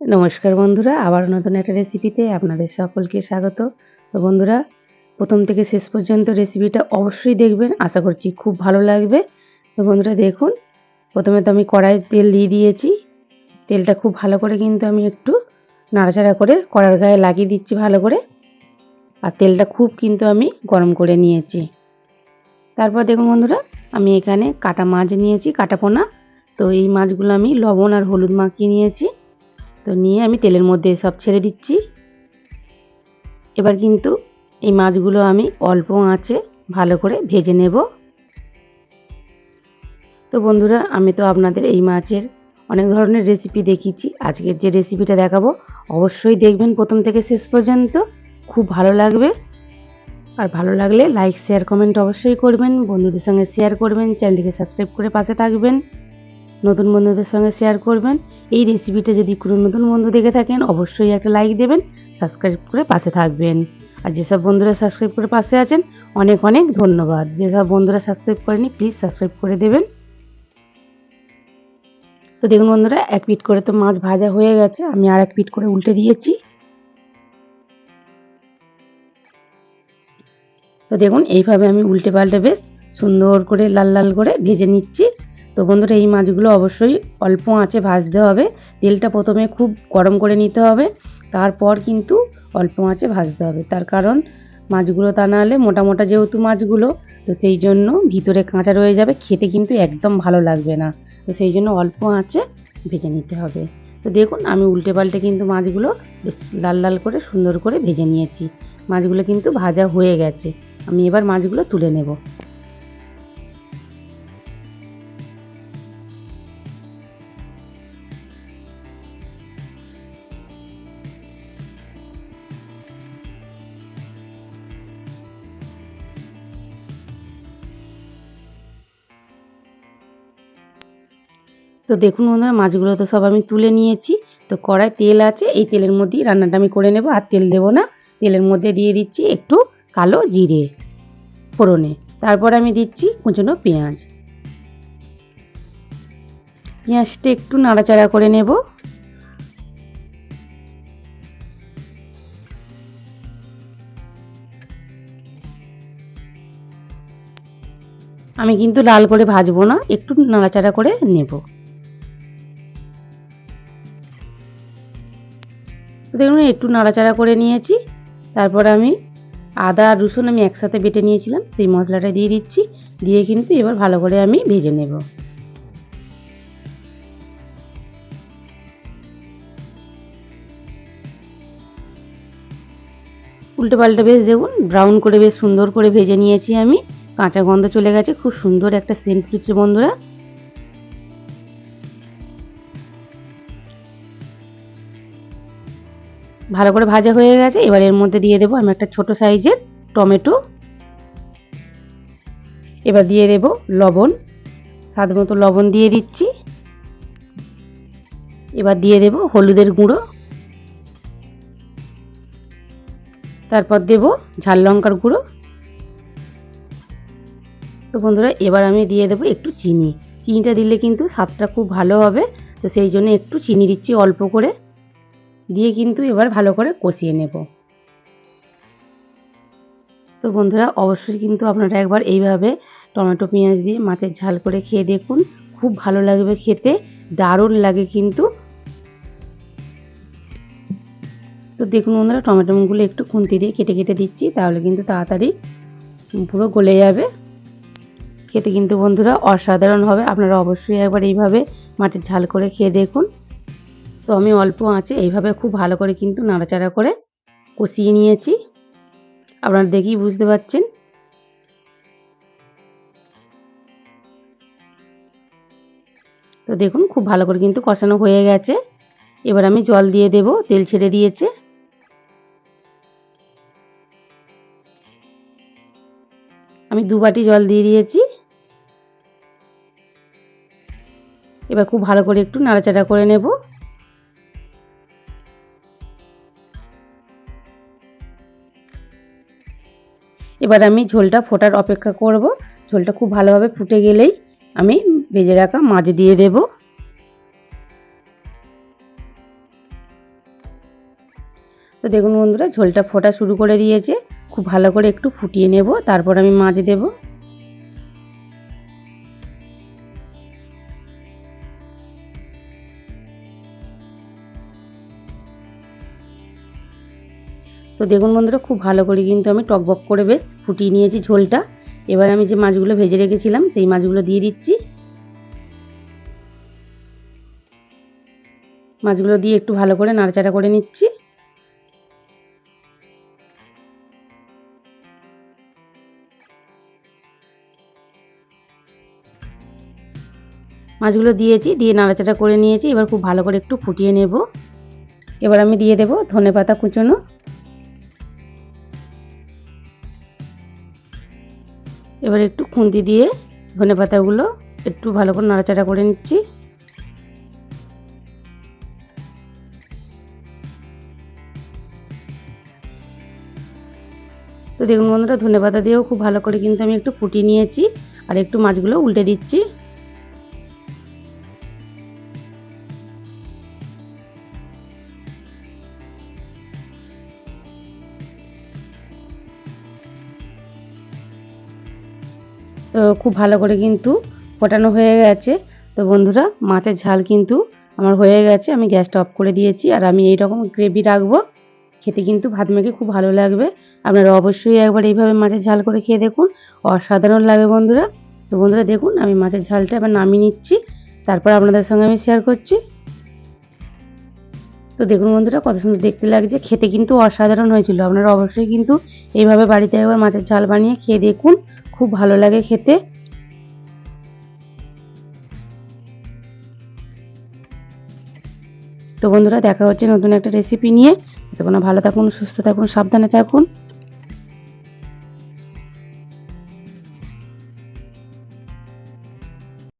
নমস্কার বন্ধুরা, আবার নতুন একটা রেসিপিতে আপনাদের সকলকে স্বাগত। তো বন্ধুরা, প্রথম থেকে শেষ পর্যন্ত রেসিপিটা অবশ্যই দেখবেন, আশা করছি খুব ভালো লাগবে। তো বন্ধুরা, দেখুন, প্রথমে তো আমি কড়াইয়ে তেল দিয়ে দিয়েছি। তেলটা খুব ভালো করে কিন্তু আমি একটু নাড়াচাড়া করে কড়ার গায়ে লাগিয়ে দিচ্ছি ভালো করে। আর তেলটা খুব কিন্তু আমি গরম করে নিয়েছি। তারপর দেখুন বন্ধুরা, আমি এখানে কাটা মাছ নিয়েছি, কাটা পোনা। তো এই মাছগুলো আমি লবণ আর হলুদ মাখিয়ে নিয়েছি। তো নিয়ে আমি তেলের মধ্যে সব ছেড়ে দিচ্ছি। এবার কিন্তু এই মাছগুলো আমি অল্প আঁচে ভালো করে ভেজে নেব। তো বন্ধুরা, আমি তো আপনাদের এই মাছের অনেক ধরনের রেসিপি দেখিয়েছি। আজকের যে রেসিপিটা দেখাবো, অবশ্যই দেখবেন প্রথম থেকে শেষ পর্যন্ত। খুব ভালো লাগবে। আর ভালো লাগলে লাইক শেয়ার কমেন্ট অবশ্যই করবেন। বন্ধুদের সঙ্গে শেয়ার করবেন। চ্যানেলটিকে সাবস্ক্রাইব করে পাশে থাকবেন। নতুন বন্ধুদের সঙ্গে শেয়ার করবেন। এই রেসিপিটা যদি কোনো নতুন বন্ধু দেখে থাকেন, অবশ্যই একটা লাইক দেবেন সাবস্ক্রাইব করে পাশে থাকবেন। আর যেসব বন্ধুরা সাবস্ক্রাইব করে পাশে আছেন, অনেক অনেক ধন্যবাদ। যেসব বন্ধুরা সাবস্ক্রাইব করেনি প্লিজ সাবস্ক্রাইব করে দেবেন। তো দেখুন বন্ধুরা, এক পিট করে তো মাছ ভাজা হয়ে গেছে, আমি আর এক পিট করে উল্টে দিয়েছি। তো দেখুন, এইভাবে আমি উল্টে পাল্টে বেশ সুন্দর করে, লাল লাল করে ভেজে নিচ্ছি। তো বন্ধুরা, এই মাছগুলো অবশ্যই অল্প আঁচে ভাজতে হবে। তেলটা প্রথমে খুব গরম করে নিতে হবে, তারপর কিন্তু অল্প আঁচে ভাজতে হবে। তার কারণ মাছগুলো তা নাহলে মোটা মোটা যেহেতু মাছগুলো, তো সেই জন্য ভিতরে কাঁচা রয়ে যাবে, খেতে কিন্তু একদম ভালো লাগবে না। তো সেই জন্য অল্প আঁচে ভেজে নিতে হবে। তো দেখুন, আমি উল্টে পাল্টে কিন্তু মাছগুলো বেশ লাল লাল করে সুন্দর করে ভেজে নিয়েছি। মাছগুলো কিন্তু ভাজা হয়ে গেছে। আমি এবার মাছগুলো তুলে নেব। তো দেখুন বন্ধুরা, মাছগুলো তো সব আমি তুলে নিয়েছি। তো কড়াই তেল আছে, এই তেলের মধ্যেই রান্নাটা আমি করে নেব। আর তেল দেবো না, তেলের মধ্যে দিয়ে দিচ্ছি একটু কালো জিরে ফোড়নে। তারপর আমি দিচ্ছি কুচনো পেঁয়াজ। পেঁয়াজটা একটু নাড়াচাড়া করে নেব। আমি কিন্তু লাল করে ভাজবো না, একটু নাড়াচাড়া করে নেব। দেখুন, একটু নাড়াচাড়া করে নিয়েছি। তারপর আমি আদা আর রসুন আমি একসাথে বেটে নিয়েছিলাম, সেই মশলাটা দিয়ে দিচ্ছি। দিয়ে কিন্তু এবার ভালো করে আমি ভেজে নেব। উল্টে পাল্টে বেশ দেখুন ব্রাউন করে বেশ সুন্দর করে ভেজে নিয়েছি আমি। কাঁচা গন্ধ চলে গেছে, খুব সুন্দর একটা সেন্ট উঠছে বন্ধুরা। ভালো করে ভাজা হয়ে গেছে। এবার এর মধ্যে দিয়ে দেবো আমি একটা ছোট সাইজের টমেটো। এবার দিয়ে দেব লবণ। স্বাদ মতো লবণ দিয়ে দিচ্ছি। এবার দিয়ে দেব হলুদের গুঁড়ো। তারপর দেব ঝাল লঙ্কার গুঁড়ো। তো বন্ধুরা, এবার আমি দিয়ে দেবো একটু চিনি। চিনিটা দিলে কিন্তু স্বাদটা খুব ভালো হবে। তো সেই জন্য একটু চিনি দিচ্ছি অল্প করে। দিয়ে কিন্তু এবার ভালো করে কষিয়ে নেব। তো বন্ধুরা, অবশ্যই কিন্তু আপনারা একবার এইভাবে টমেটো, পেঁয়াজ দিয়ে মাছের ঝাল করে খেয়ে দেখুন। খুব ভালো লাগবে খেতে, দারুণ লাগে কিন্তু। তো দেখুন বন্ধুরা টমেটোগুলো একটু খুন্তি দিয়ে কেটে কেটে দিচ্ছি, তাহলে কিন্তু তাড়াতাড়ি পুরো গলে যাবে। খেতে কিন্তু বন্ধুরা অসাধারণ হবে আপনারা অবশ্যই একবার এইভাবে মাছের ঝাল করে খেয়ে দেখুন। তো আমি অল্প আঁচে এইভাবে খুব ভালো করে কিন্তু নাড়াচাড়া করে কষিয়ে নিয়েছি। আপনারা দেখেই বুঝতে পারছেন। তো দেখুন, খুব ভালো করে কিন্তু কষানো হয়ে গেছে। এবার আমি জল দিয়ে দেব, তেল ছেড়ে দিয়েছে। আমি দু বাটি জল দিয়ে দিয়েছি। এবার খুব ভালো করে একটু নাড়াচাড়া করে নেব। এবার আমি ঝোলটা ফোটার অপেক্ষা করব। ঝোলটা খুব ভালোভাবে ফুটে গেলেই আমি ভেজে রাখা মাছ দিয়ে দেব। তো দেখুন বন্ধুরা, ঝোলটা ফোটা শুরু করে দিয়েছে। খুব ভালো করে একটু ফুটিয়ে নেব, তারপর আমি মাছ দেবো। তো দেখুন বন্ধুরা, খুব ভালো করে কিন্তু আমি টকবক করে বেশ ফুটিয়ে নিয়েছি ঝোলটা। এবার আমি যে মাছগুলো ভেজে রেখেছিলাম, সেই মাছগুলো দিয়ে দিচ্ছি। মাছগুলো দিয়ে একটু ভালো করে নাড়াচাড়া করে নিচ্ছি। মাছগুলো দিয়েছি, দিয়ে নাড়াচাড়া করে নিয়েছি, এবার খুব ভালো করে একটু ফুটিয়ে নেব। এবার আমি দিয়ে দেব ধনে পাতা কুচোনো। এবার একটু খুন্তি দিয়ে ধনে পাতাগুলো একটু ভালো করে নাড়াচাড়া করে নিচ্ছি। তো দেখুন বন্ধুরা, ধনে পাতা দিয়েও খুব ভালো করে কিন্তু আমি একটু ফুটিয়ে নিয়েছি আর একটু মাছগুলো উল্টে দিচ্ছি। তো খুব ভালো করে কিন্তু ফোটানো হয়ে গেছে। তো বন্ধুরা, মাছের ঝাল কিন্তু আমার হয়ে গেছে। আমি গ্যাসটা অফ করে দিয়েছি আর আমি এই রকম গ্রেভি রাখব। খেতে কিন্তু ভাত মেখে খুব ভালো লাগবে। আপনারা অবশ্যই একবার এইভাবে মাছের ঝাল করে খেয়ে দেখুন। অসাধারণ লাগে বন্ধুরা। তো বন্ধুরা, দেখুন, আমি মাছের ঝালটা এবার নামিয়ে নিচ্ছি। তারপর আপনাদের সঙ্গে আমি শেয়ার করছি। তো দেখুন বন্ধুরা, কত সুন্দর দেখতে লাগছে। খেতে কিন্তু অসাধারণ হয়েছিল। আপনারা অবশ্যই কিন্তু এইভাবে বাড়িতে একবার মাছের ঝাল বানিয়ে খেয়ে দেখুন। খুব ভালো লাগে খেতে। তো বন্ধুরা, দেখা হচ্ছে নতুন একটা রেসিপি নিয়ে। ততক্ষণ ভালো থাকুন, সুস্থ থাকুন, সাবধানে থাকুন।